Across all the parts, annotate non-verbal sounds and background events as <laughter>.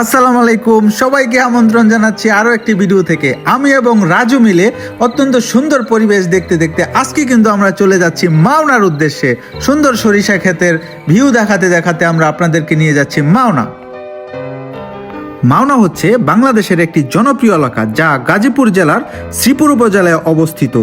আসসালামু আলাইকুম। সবাইকে আমন্ত্রণ জানাচ্ছি আরও একটি ভিডিও থেকে। আমি এবং রাজু মিলে অত্যন্ত সুন্দর পরিবেশ দেখতে দেখতে আজকে কিন্তু আমরা চলে যাচ্ছি মাওনার উদ্দেশ্যে। সুন্দর সরিষা ক্ষেতের ভিউ দেখাতে দেখাতে আমরা আপনাদেরকে নিয়ে যাচ্ছি মাওনা। মাওনা হচ্ছে বাংলাদেশের একটি জনপ্রিয় এলাকা, যা গাজীপুর জেলার শ্রীপুর উপজেলায় অবস্থিত।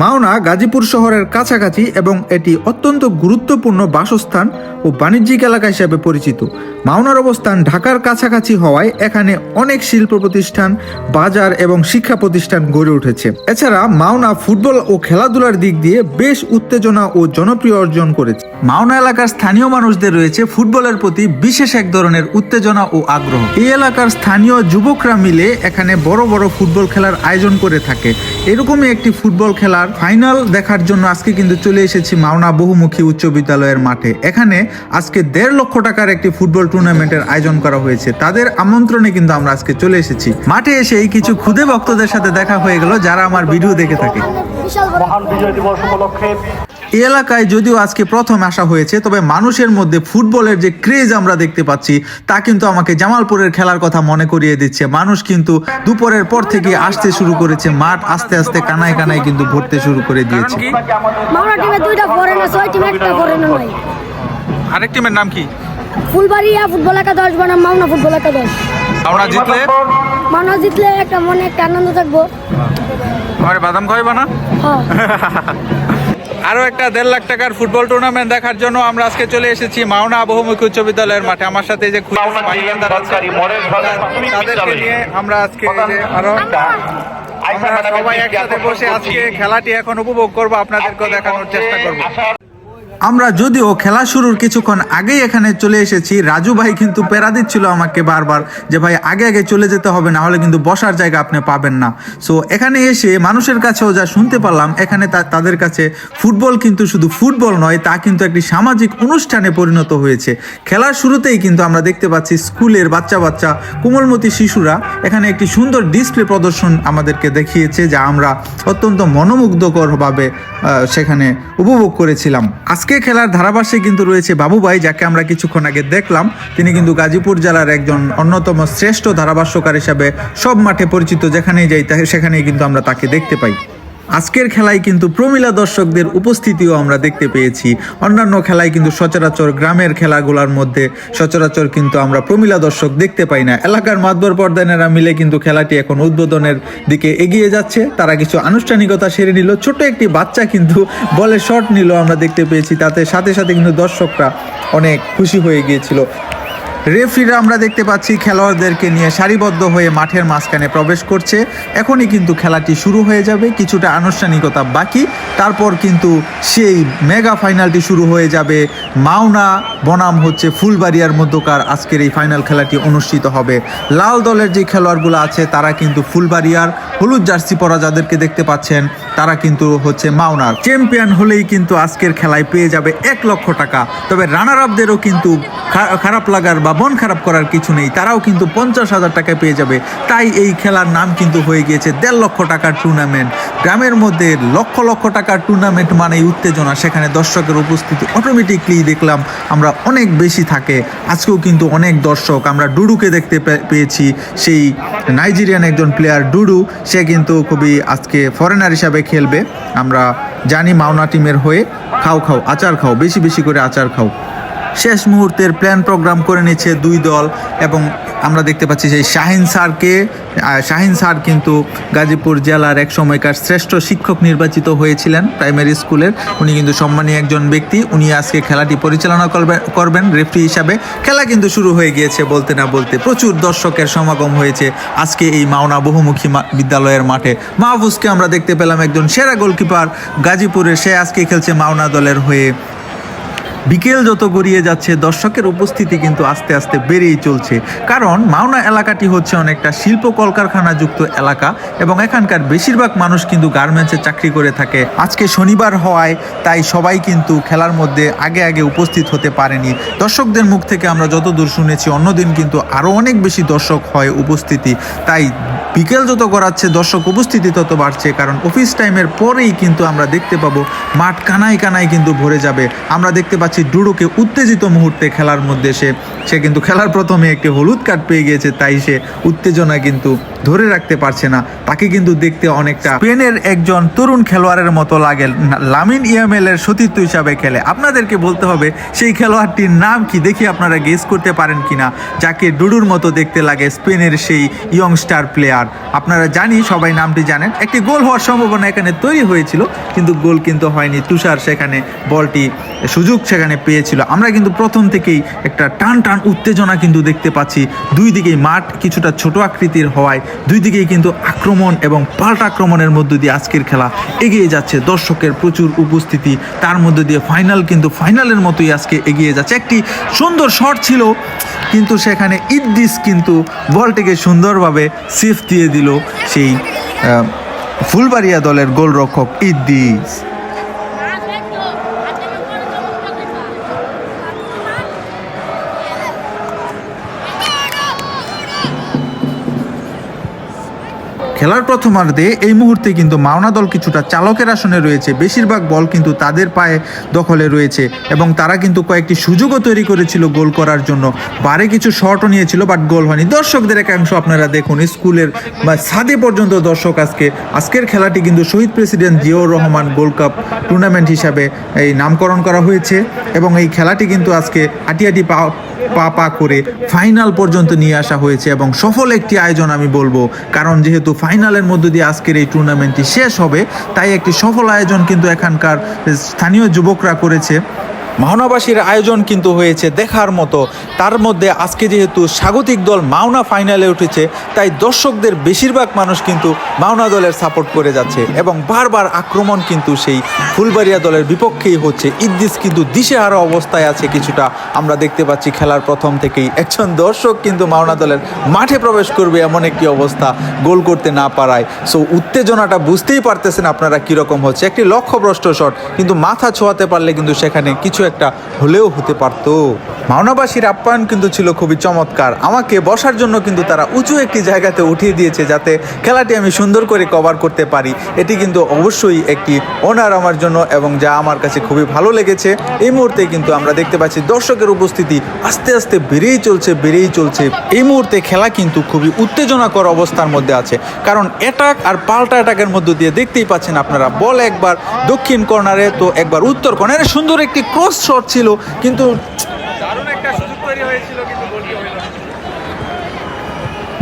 মাওনা গাজীপুর শহরের কাছাকাছি এবং এটি অত্যন্ত গুরুত্বপূর্ণ বাসস্থান ও বাণিজ্যিক এলাকা হিসেবে পরিচিত। মাওনার অবস্থান ঢাকার কাছাকাছি হওয়ায় এখানে অনেক শিল্প প্রতিষ্ঠান, বাজার এবং শিক্ষা প্রতিষ্ঠান গড়ে উঠেছে। এছাড়া মাওনা ফুটবল ও খেলাধুলার দিক দিয়ে বেশ উত্তেজনা ও জনপ্রিয় অর্জন করেছে। মাওনা এলাকার স্থানীয় মানুষদের রয়েছে ফুটবলের প্রতি বিশেষ এক ধরনের উত্তেজনা ও আগ্রহ। এই এলাকার স্থানীয় যুবকরা মিলে এখানে বড় বড় ফুটবল খেলার আয়োজন করে থাকে। এরকমই একটি ফুটবল খেলার ফাইনাল দেখার জন্য আজকে কিন্তু চলে এসেছি মাওনা বহুমুখী উচ্চ বিদ্যালয়ের মাঠে। এখানে আজকে দেড় লক্ষ টাকার একটি ফুটবল টুর্নামেন্টের আয়োজন করা হয়েছে। তাদের আমন্ত্রণে কিন্তু আমরা আজকে চলে এসেছি। মাঠে এসে এই কিছু ক্ষুদে ভক্তদের সাথে দেখা হয়ে গেল, যারা আমার ভিডিও দেখে থাকে। মহান বিজয় দিবস উপলক্ষে। এই এলাকায় যদিও আজকে প্রথম আসা হয়েছে তবে মানুষের মধ্যে ফুটবলের যে ক্রেজ আমরা দেখতে পাচ্ছি তা কিন্তু আমাকে জামালপুরের খেলার কথা মনে করিয়ে দিচ্ছে। মানুষ কিন্তু দুপুরের পর থেকে আসতে শুরু করেছে মাঠ আস্তে আস্তে কানায় কানায় কিন্তু ভরতে শুরু করে দিয়েছে। আরেক টিমের নাম কি? ফুলবাড়িয়া ফুটবল একাদশ বনাম মাওনা ফুটবল একাদশ। আমরা জিতলে? মাওনা জিতলে একটা মনে একটা আনন্দ থাকব। আমার বাদাম খাওয়াইবা না? <laughs> আরও আরও একটা দেড় লাখ টাকার ফুটবল টুর্নামেন্ট দেখার জন্য আমরা আজকে চলে এসেছি মাওনা বহুমুখী উচ্চ বিদ্যালয়ের মাঠে। আমার সাথে এই যে তাদেরকে নিয়ে আমরা আজকে যে আরও আমরা সবাই একসাথে বসে আজকে খেলাটি এখন উপভোগ করব আপনাদেরকে দেখানোর চেষ্টা করব। আমরা যদিও খেলা শুরুর কিছুক্ষণ আগেই এখানে চলে এসেছি, রাজু ভাই কিন্তু পেরা দিচ্ছিল আমাকে বারবার যে, ভাই, আগে আগে চলে যেতে হবে, না হলে কিন্তু বসার জায়গা আপনি পাবেন না। সো এখানে এসে মানুষের কাছেও যা শুনতে পারলাম, এখানে তাদের কাছে ফুটবল কিন্তু শুধু ফুটবল নয়, তা কিন্তু একটি সামাজিক অনুষ্ঠানে পরিণত হয়েছে। খেলার শুরুতেই কিন্তু আমরা দেখতে পাচ্ছি স্কুলের বাচ্চা বাচ্চা, কোমলমতি শিশুরা এখানে একটি সুন্দর ডিসপ্লে প্রদর্শন আমাদেরকে দেখিয়েছে, যা আমরা অত্যন্ত মনোমুগ্ধকরভাবে সেখানে উপভোগ করেছিলাম। আজকে খেলার ধারাভাষ্যে কিন্তু রয়েছে বাবু ভাই যাকে আমরা কিছুক্ষণ আগে দেখলাম। তিনি কিন্তু গাজীপুর জেলার একজন অন্যতম শ্রেষ্ঠ ধারাভাষ্যকার হিসাবে সব মাঠে পরিচিত যেখানেই যাই সেখানেই কিন্তু আমরা তাকে দেখতে পাই। আজকের খেলায় কিন্তু প্রমিলা দর্শকদের উপস্থিতিও আমরা দেখতে পেয়েছি। অন্যান্য খেলায় কিন্তু সচরাচর গ্রামের খেলাগুলোর মধ্যে সচরাচর কিন্তু আমরা প্রমিলা দর্শক দেখতে পাই না। এলাকার মাতবর পর্দানেরা মিলে কিন্তু খেলাটি এখন উদ্বোধনের দিকে এগিয়ে যাচ্ছে। তারা কিছু আনুষ্ঠানিকতা সেরে নিল। ছোট একটি বাচ্চা কিন্তু বলে শট নিল আমরা দেখতে পেয়েছি। তাতে সাথে সাথে কিন্তু দর্শকরা অনেক খুশি হয়ে গিয়েছিল। রেফরিরা আমরা দেখতে পাচ্ছি খেলোয়াড়দেরকে নিয়ে সারিবদ্ধ হয়ে মাঠের মাঝখানে প্রবেশ করছে। এখনই কিন্তু খেলাটি শুরু হয়ে যাবে, কিছুটা আনুষ্ঠানিকতা বাকি। তারপর কিন্তু সেই মেগা ফাইনালটি শুরু হয়ে যাবে। মাওনা বনাম হচ্ছে ফুলবাড়িয়ার মধ্যকার। আজকের এই ফাইনাল খেলাটি অনুষ্ঠিত হবে। লাল দলের যে খেলোয়াড়গুলো আছে, তারা কিন্তু ফুলবাড়িয়ার হলুদ জার্সি পরা যাদেরকে দেখতে পাচ্ছেন, তারা কিন্তু হচ্ছে মাওনার। চ্যাম্পিয়ন হলেই কিন্তু আজকের খেলায় পেয়ে যাবে এক লক্ষ টাকা। তবে রানার আপদেরও কিন্তু খারাপ লাগার বা মন খারাপ করার কিছু নেই, তারাও কিন্তু পঞ্চাশ হাজার টাকা পেয়ে যাবে। তাই এই খেলার নাম কিন্তু হয়ে গিয়েছে দেড় লক্ষ টাকার টুর্নামেন্ট গ্রামের মধ্যে লক্ষ লক্ষ টাকার টুর্নামেন্ট মানেই উত্তেজনা। সেখানে দর্শকের উপস্থিতি অটোমেটিকলি দেখলাম আমরা অনেক বেশি থাকে। আজকেও কিন্তু অনেক দর্শক, আমরা ডুডুকে দেখতে পেয়েছি। সেই নাইজেরিয়ান একজন প্লেয়ার ডুডু, সে কিন্তু খুবই আজকে ফরেনার হিসাবে খেলবে। আমরা জানি মাওনা টিমের হয়ে খাও খাও, আচার খাও, বেশি বেশি করে আচার খাও। শেষ মুহূর্তের প্ল্যান প্রোগ্রাম করে নিচ্ছে দুই দল এবং আমরা দেখতে পাচ্ছি যে শাহিন স্যারকে শাহিন স্যার কিন্তু গাজীপুর জেলার এক সময়কার শ্রেষ্ঠ শিক্ষক নির্বাচিত হয়েছিলেন প্রাইমারি স্কুলের। উনি কিন্তু সম্মানী একজন ব্যক্তি। উনি আজকে খেলাটি পরিচালনা করবে করবেন রেফরি হিসাবে। খেলা কিন্তু শুরু হয়ে গিয়েছে বলতে না বলতে। প্রচুর দর্শকের সমাগম হয়েছে আজকে এই মাওনা বহুমুখী বিদ্যালয়ের মাঠে। মাহফুজকে আমরা দেখতে পেলাম একজন সেরা গোলকিপার গাজীপুরের। সে আজকে খেলছে মাওনা দলের হয়ে। বিকেল যত গড়িয়ে যাচ্ছে, দর্শকের উপস্থিতি কিন্তু আস্তে আস্তে বেড়েই চলছে। কারণ মাওনা এলাকাটি হচ্ছে অনেকটা শিল্প কলকারখানা যুক্ত এলাকা এবং এখানকার বেশিরভাগ মানুষ কিন্তু গার্মেন্টসে চাকরি করে থাকে। আজকে শনিবার হওয়ায় তাই সবাই কিন্তু খেলার মধ্যে আগে আগে উপস্থিত হতে পারেনি। দর্শকদের মুখ থেকে আমরা যতদূর শুনেছি, অন্যদিন কিন্তু আরও অনেক বেশি দর্শক হয় উপস্থিতি। তাই বিকেল যত করাচ্ছে দর্শক উপস্থিতি তত বাড়ছে, কারণ অফিস টাইমের পরেই কিন্তু আমরা দেখতে পাবো মাঠ কানায় কানায় কিন্তু ভরে যাবে। আমরা দেখতে পাচ্ছি ডুডুকে উত্তেজিত মুহূর্তে খেলার মধ্যে সে সে কিন্তু খেলার প্রথমে একটি হলুদ কার্ড পেয়ে গিয়েছে, তাই সে উত্তেজনা কিন্তু ধরে রাখতে পারছে না। তাকে কিন্তু দেখতে অনেকটা স্পেনের একজন তরুণ খেলোয়াড়ের মতো লাগে। লামিন ইয়ামেল এর সতীর্থ হিসাবে খেলে। আপনাদেরকে বলতে হবে, সেই খেলোয়াড়টির নাম কি? দেখি আপনারা গেস করতে পারেন কিনা। যাকে ডুডুর মতো দেখতে লাগে স্পেনের সেই ইয়ং স্টার প্লেয়ার আপনারা জানি, সবাই নামটি জানেন। একটি গোল হওয়ার সম্ভাবনা এখানে তৈরি হয়েছিল, কিন্তু গোল কিন্তু হয়নি। তুষার সেখানে বলটি, সুযোগ সেখানে পেয়েছিল। আমরা কিন্তু প্রথম থেকেই একটা টান টান উত্তেজনা কিন্তু দেখতে পাচ্ছি। দুই দিকেই মাঠ কিছুটা ছোট আকৃতির হওয়ায় দুই দিকেই কিন্তু আক্রমণ এবং পাল্টা আক্রমণের মধ্য দিয়ে আজকের খেলা এগিয়ে যাচ্ছে। দর্শকের প্রচুর উপস্থিতি। তার মধ্য দিয়ে ফাইনাল কিন্তু ফাইনালের মতোই আজকে এগিয়ে যাচ্ছে। একটি সুন্দর শট ছিল, কিন্তু সেখানে ইদ্দিস কিন্তু বলটিকে সুন্দরভাবে সেফ দিয়ে দিল সেই ফুলবাড়িয়া দলের গোলরক্ষক ইদ্দিস খেলার প্রথমার্ধে এই মুহূর্তে কিন্তু মাওনা দল কিছুটা চালকের আসনে রয়েছে। বেশিরভাগ বল কিন্তু তাদের পায়ে দখলে রয়েছে এবং তারা কিন্তু কয়েকটি সুযোগও তৈরি করেছিল গোল করার জন্য। বারে কিছু শটও নিয়েছিল বাট গোল হয়নি। দর্শকদের একাংশ আপনারা দেখুন, স্কুলের বা সাদে পর্যন্ত দর্শক আজকে, আজকের খেলাটি কিন্তু Shaheed president Ziaur Rahman gold cup tournament হিসাবে এই নামকরণ করা হয়েছে। এবং এই খেলাটি কিন্তু আজকে আটিয়াটি পা পা পা করে ফাইনাল পর্যন্ত নিয়ে আসা হয়েছে এবং সফল একটি আয়োজন আমি বলব। কারণ যেহেতু ফাইনালের মধ্য দিয়ে আজকের এই টুর্নামেন্টটি শেষ হবে, তাই একটি সফল আয়োজন কিন্তু এখানকার স্থানীয় যুবকরা করেছে। মাওনাবাসীর আয়োজন কিন্তু হয়েছে দেখার মতো। তার মধ্যে আজকে যেহেতু স্বাগতিক দল মাওনা ফাইনালে উঠেছে, তাই দর্শকদের বেশিরভাগ মানুষ কিন্তু মাওনা দলের সাপোর্ট করে যাচ্ছে এবং বারবার আক্রমণ কিন্তু সেই ফুলবাড়িয়া দলের বিপক্ষেই হচ্ছে। ইদ্দিস কিন্তু দিশেহারা অবস্থায় আছে কিছুটা। আমরা দেখতে পাচ্ছি খেলার প্রথম থেকেই। একজন দর্শক কিন্তু মাওনা দলের মাঠে প্রবেশ করবে এমন একটি অবস্থা গোল করতে না পারায়। সো উত্তেজনাটা বুঝতেই পারতেছেন আপনারা কীরকম হচ্ছে। একটি লক্ষ্যভ্রষ্ট শট কিন্তু মাথা ছোঁয়াতে পারলে কিন্তু সেখানে কিছু একটা হলেও হতে পারতো। মাওনাবাসীর আপ্যায়ন কিন্তু ছিল খুবই চমৎকার। আমাকে বসার জন্য কিন্তু তারা উঁচু একটি জায়গাতে উঠিয়ে দিয়েছে যাতে খেলাটি আমি সুন্দর করে কভার করতে পারি। এটি কিন্তু অবশ্যই একটি ওনার আমার জন্য এবং যা আমার কাছে খুবই ভালো লেগেছে। এই মুহূর্তে কিন্তু আমরা দেখতে পাচ্ছি দর্শকের উপস্থিতি আস্তে আস্তে বেড়েই চলছে বেড়েই চলছে। এই মুহূর্তে খেলা কিন্তু খুবই উত্তেজনাকর অবস্থার মধ্যে আছে। কারণ অ্যাটাক আর পাল্টা অ্যাটাকের মধ্য দিয়ে দেখতেই পাচ্ছেন আপনারা বল একবার দক্ষিণ কর্নারে তো একবার উত্তর কর্নারে সুন্দর একটি ক্রস শট ছিল কিন্তু দারুণ একটা সুযোগ তৈরি হয়েছিল কিন্তু গোলটি হলো না।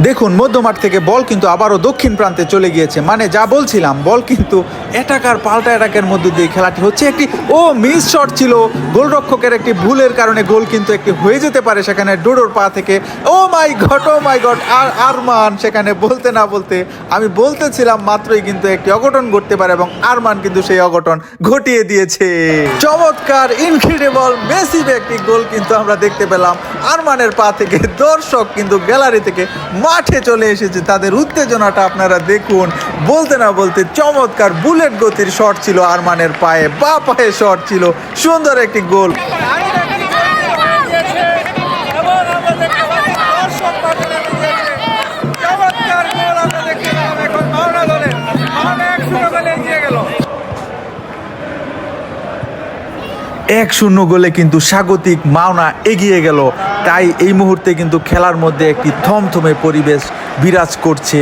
দেখুন, মধ্যমাঠ থেকে বল কিন্তু আবারও দক্ষিণ প্রান্তে চলে গিয়েছে। মানে যা বলছিলাম, বল কিন্তু অ্যাটাকার পাল্টা অ্যাটাকের মধ্য দিয়ে খেলাটি হচ্ছে একটি, ও মিস শট ছিল। গোলরক্ষকের একটি ভুলের কারণে গোল কিন্তু একটি হয়ে যেতে পারে সেখানে ডোডোর পা থেকে। ও মাই ঘট ও মাই গড আর আরমান সেখানে বলতে না বলতে, আমি বলতেছিলাম মাত্রই কিন্তু একটি অঘটন ঘটতে পারে এবং আরমান কিন্তু সেই অঘটন ঘটিয়ে দিয়েছে। চমৎকার ইনক্রেডিবল মেসিভ একটি গোল কিন্তু আমরা দেখতে পেলাম। আরমানের পা থেকে দর্শক কিন্তু গ্যালারি থেকে মাঠে চলে এসেছে। তাদের উত্তেজনাটা আপনারা দেখুন। বলতে না বলতে চমৎকার বুলেট গতির শট ছিল আরমানের পায়ে। বা পায়ে শট ছিল। সুন্দর একটি গোল। এক শূন্য গোলে কিন্তু স্বাগতিক মাওনা এগিয়ে গেল। তাই এই মুহূর্তে কিন্তু খেলার মধ্যে একটি থমথমে পরিবেশ বিরাজ করছে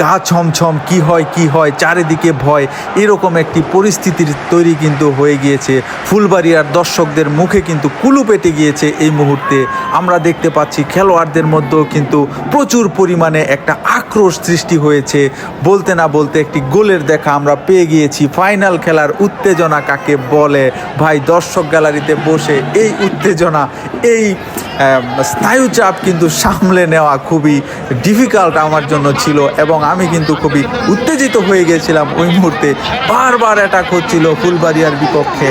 গা ছমছম, কি হয় কি হয়, চারিদিকে ভয়, এরকম একটি পরিস্থিতির তৈরি কিন্তু হয়ে গিয়েছে। ফুলবাড়িয়ার দর্শকদের মুখে কিন্তু কুলু পেটে গিয়েছে এই মুহূর্তে। আমরা দেখতে পাচ্ছি খেলোয়াড়দের মধ্যেও কিন্তু প্রচুর পরিমাণে একটা আক্রোশ সৃষ্টি হয়েছে। বলতে না বলতে একটি গোলের দেখা আমরা পেয়ে গিয়েছি। ফাইনাল খেলার উত্তেজনা কাকে বলে? ভাই, দর্শক গ্যালারিতে বসে এই উত্তেজনা, এই স্নায়ুচাপ কিন্তু সামলে নেওয়া খুবই ডিফিকাল্ট আমার জন্য ছিল এবং আমি কিন্তু খুবই উত্তেজিত হয়ে গেছিলাম ওই মুহূর্তে। বারবার অ্যাটাক হচ্ছিল ফুলবাড়িয়ার বিপক্ষে।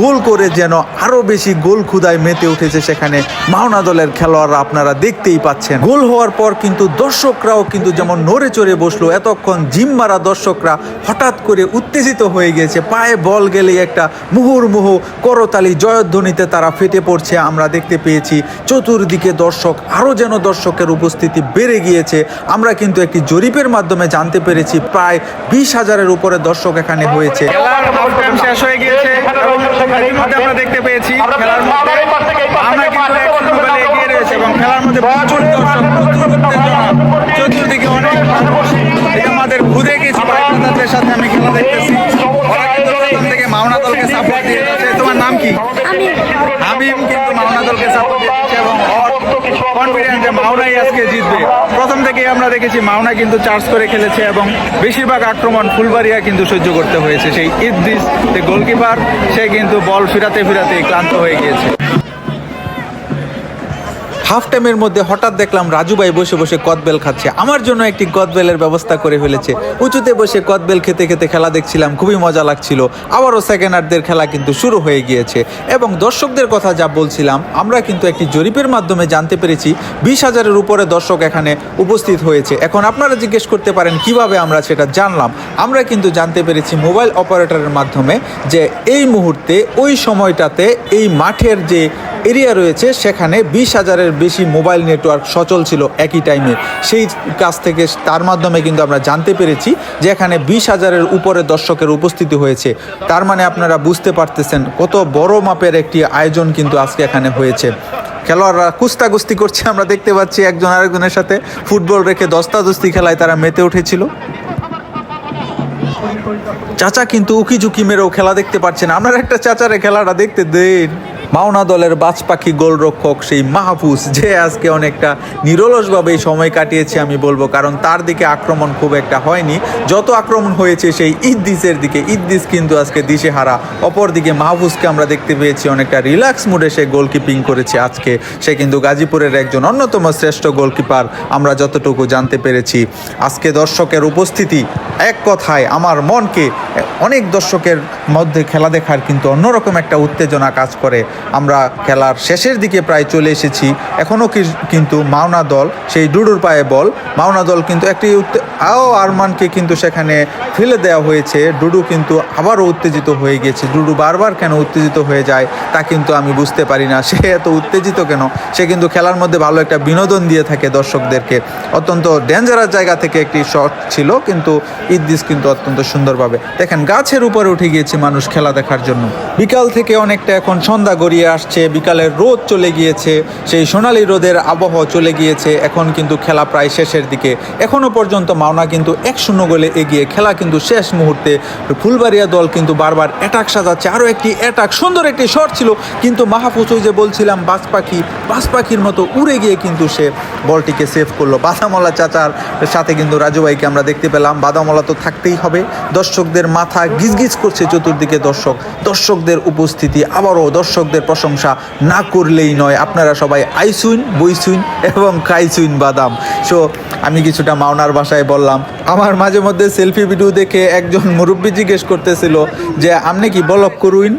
গোল করে যেন আরও বেশি গোল ক্ষুদায় মেতে উঠেছে সেখানে মাওনা দলের খেলোয়াড়রা, আপনারা দেখতেই পাচ্ছেন। গোল হওয়ার পর কিন্তু দর্শকরাও কিন্তু যেমন নড়ে চড়ে বসল, এতক্ষণ জিম মারা দর্শকরা হঠাৎ করে উত্তেজিত হয়ে গিয়েছে পায়ে বল গেলেই একটা মুহুর্মুহ করতালি জয়ধ্বনিতে তারা ফেটে পড়ছে। আমরা দেখতে পেয়েছি চতুর্দিকে দর্শক আরও যেন দর্শকের উপস্থিতি বেড়ে গিয়েছে। আমরা কিন্তু একটি জরিপের জরিপের মাধ্যমে জানতে পেরেছি প্রায় বিশ হাজারের উপরে দর্শক এখানে হয়েছে। খেলার শেষ হয়ে গিয়েছে এবং আমরা দেখতে পেয়েছি খেলার মধ্যে আমরা কিন্তু এগিয়ে রয়েছে এবং খেলার মধ্যে প্রচুর দর্শক প্রচুর উত্তেজনা। চতুর্দিকে অনেক মানুষ আমাদের ঘুরে কিছু বাইকারদের সাথে আমি খেলা দেখতেছি। ওরা কিন্তু প্রথম থেকে মাওনা দলকে সাপোর্ট দিয়ে যাচ্ছে। তোমার নাম কি? আমি হাবিব কিন্তু মাওনা দলকে সাপোর্ট দিচ্ছে এবং কনফিডেন্ট যে মাওনাই আজকে জিতবে। প্রথম থেকেই আমরা দেখেছি মাওনা কিন্তু চার্জ করে খেলেছে এবং বেশিরভাগ আক্রমণ ফুলবাড়িয়া কিন্তু সহ্য করতে হয়েছে। সেই ইদ্দিস যে গোলকিপার সে কিন্তু বল ফিরাতে ফিরাতে ক্লান্ত হয়ে গিয়েছে। হাফ টাইমের মধ্যে হঠাৎ দেখলাম রাজু ভাই বসে বসে কদবেল খাচ্ছে। আমার জন্য একটি কদবেলের ব্যবস্থা করে ফেলেছে। উঁচুতে বসে কদবেল খেতে খেতে খেলা দেখছিলাম, খুবই মজা লাগছিল। আবারও সেকেন্ড হাফদের খেলা কিন্তু শুরু হয়ে গিয়েছে। এবং দর্শকদের কথা যা বলছিলাম, আমরা কিন্তু একটি জরিপের মাধ্যমে জানতে পেরেছি, বিশ হাজারের উপরে দর্শক এখানে উপস্থিত হয়েছে। এখন আপনারা জিজ্ঞেস করতে পারেন, কীভাবে আমরা সেটা জানলাম? আমরা কিন্তু জানতে পেরেছি মোবাইল অপারেটরের মাধ্যমে যে এই মুহূর্তে, ওই সময়টাতে, এই মাঠের যে এরিয়া রয়েছে, সেখানে বিশ হাজারের বেশি মোবাইল নেটওয়ার্ক সচল ছিল একই টাইমে। সেই কাছ থেকে তার মাধ্যমে কিন্তু আমরা জানতে পেরেছি যে এখানে বিশ হাজারের উপরে দর্শকের উপস্থিতি হয়েছে। তার মানে আপনারা বুঝতে পারতেছেন কত বড় মাপের একটি আয়োজন কিন্তু আজকে এখানে হয়েছে। খেলোয়াড়রা কুস্তাগুস্তি করছে, আমরা দেখতে পাচ্ছি একজন আরেকজনের সাথে ফুটবল রেখে দস্তাদস্তি খেলায় তারা মেতে উঠেছিল। চাচা কিন্তু উকি ঝুঁকি মেরেও খেলা দেখতে পাচ্ছেন আপনার একটা চাচারে খেলাটা দেখতে দেন। মাওনা দলের বাজ পাখি গোলরক্ষক সেই মাহফুজ, যে আজকে অনেকটা নিরলসভাবে সময় কাটিয়েছে আমি বলব, কারণ তার দিকে আক্রমণ খুব একটা হয়নি। যত আক্রমণ হয়েছে সেই ইদ্দিসের দিকে ইদ্দিস কিন্তু আজকে দিশে হারা অপরদিকে মাহফুজকে আমরা দেখতে পেয়েছি, অনেকটা রিল্যাক্স মুডে সে গোলকিপিং করেছে আজকে। সে কিন্তু গাজীপুরের একজন অন্যতম শ্রেষ্ঠ গোলকিপার, আমরা যতটুকু জানতে পেরেছি। আজকে দর্শকের উপস্থিতি এক কথায় আমার মনকে, অনেক দর্শকের মধ্যে খেলা দেখার কিন্তু অন্যরকম একটা উত্তেজনা কাজ করে আমরা খেলার শেষের দিকে প্রায় চলে এসেছি। এখনও কিন্তু মাওনা দল, সেই ডুডুর পায়ে বল। মাওনা দল কিন্তু একটি আও আরমানকে কিন্তু সেখানে ফেলে দেওয়া হয়েছে। ডুডু কিন্তু আবারও উত্তেজিত হয়ে গেছে। ডুডু বারবার কেন উত্তেজিত হয়ে যায় তা কিন্তু আমি বুঝতে পারি না। সে এত উত্তেজিত কেন? সে কিন্তু খেলার মধ্যে ভালো একটা বিনোদন দিয়ে থাকে দর্শকদেরকে। অত্যন্ত ডেঞ্জারাস জায়গা থেকে একটি শট ছিল, কিন্তু ইদ্দিস কিন্তু অত্যন্ত সুন্দরভাবে দেখেন, গাছের উপরে উঠে গিয়েছে মানুষ খেলা দেখার জন্য। বিকাল থেকে অনেকটা এখন সন্ধ্যা গড়িয়ে আসছে, বিকালের রোদ চলে গিয়েছে, সেই সোনালি রোদের আবহাওয়া চলে গিয়েছে, এখন কিন্তু খেলা প্রায় শেষের দিকে। এখনও পর্যন্ত মাওনা কিন্তু এক শূন্য গোলে এগিয়ে, খেলা কিন্তু শেষ মুহূর্তে। ফুলবাড়িয়া দল কিন্তু বারবার অ্যাটাক সাজাচ্ছে, আরও একটি অ্যাটাক সুন্দর একটি শট ছিল, কিন্তু মাহফুজ ওই যে বলছিলাম বাজ পাখি বাজ পাখির মতো উড়ে গিয়ে কিন্তু সে বলটিকে সেভ করল। বাদামলা চাচার সাথে কিন্তু রাজু ভাইকে আমরা দেখতে পেলাম। বাদামলা তো থাকতেই হবে। দর্শকদের মাথা গিজগিজ করছে চতুর্দিকে দর্শক। দর্শকদের উপস্থিতি আবারও দর্শকদের প্রশংসা না করলেই নয়। আপনারা সবাই আইসুইন, বইসুইন এবং খাইসুইন বাদাম। সো আমি কিছুটা মাওনার ভাষায় বললাম। আমার মাঝে মধ্যে সেলফি ভিডিও দেখে একজন মুরব্বী জিজ্ঞেস করতেছিল যে, আপনি কি বলক করুইন?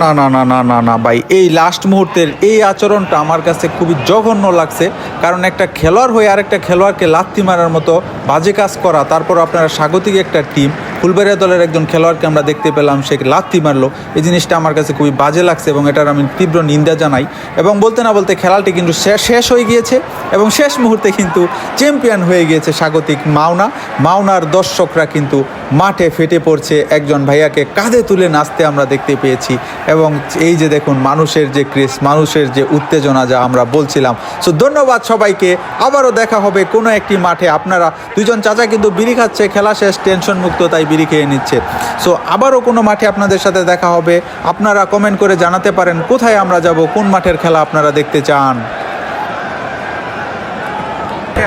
না না না না না না, ভাই, এই লাস্ট মুহূর্তের এই আচরণটা আমার কাছে খুবই জঘন্য লাগছে। কারণ একটা খেলোয়াড় হয়ে আরেকটা খেলোয়াড়কে লাত্তি মারার মতো বাজে কাজ করা, তারপর আপনারা স্বাগতিক একটা টিম ফুলবেড়িয়া দলের একজন খেলোয়াড়কে আমরা দেখতে পেলাম, সে লাত্তি মারলো। এই জিনিসটা আমার কাছে খুবই বাজে লাগছে এবং এটার আমি তীব্র নিন্দা জানাই। এবং বলতে না বলতে খেলাটি কিন্তু শেষ শেষ হয়ে গিয়েছে এবং শেষ মুহূর্তে কিন্তু চ্যাম্পিয়ন হয়ে গিয়েছে স্বাগতিক মাওনা। মাওনার দর্শকরা কিন্তু মাঠে ফেটে পড়ছে। একজন ভাইয়াকে কাঁধে তুলে নাচতে আমরা দেখতে পেয়েছি। এবং এই যে দেখুন, মানুষের যে ক্রেস মানুষের যে উত্তেজনা যা আমরা বলছিলাম। সো ধন্যবাদ সবাইকে। আবারও দেখা হবে কোনো একটি মাঠে। আপনারা দুজন চাচা কিন্তু বিড়ি খাচ্ছে, খেলা শেষ টেনশন মুক্ত তাই বিড়ি খেয়ে নিচ্ছে। সো আবারও কোনো মাঠে আপনাদের সাথে দেখা হবে। আপনারা কমেন্ট করে জানাতে পারেন কোথায় আমরা যাব কোন মাঠের খেলা আপনারা দেখতে চান।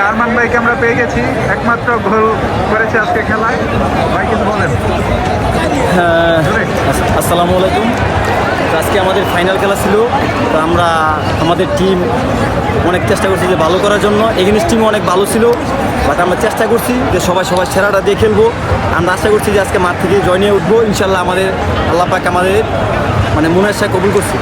আরমান ভাইকে আমরা পেয়ে গেছি। একমাত্র গোল করেছে আজকে খেলায়। ভাই কিছু বলেন। হ্যাঁ, আস- আসসালামু আলাইকুম। তো আজকে আমাদের ফাইনাল খেলা ছিল। তো আমরা আমাদের টিম অনেক চেষ্টা করছি যে ভালো করার জন্য। এগেনিস্ট টিম অনেক ভালো ছিল বাট আমরা চেষ্টা করছি যে সবাই সবাই সেরাটা দিয়ে খেলব। আমরা আশা করছি যে আজকে মাঠ থেকে জয় নিয়ে উঠবো। ইনশাল্লাহ আমাদের আল্লাহ পাক আমাদের মানে মনের কবুল করছি।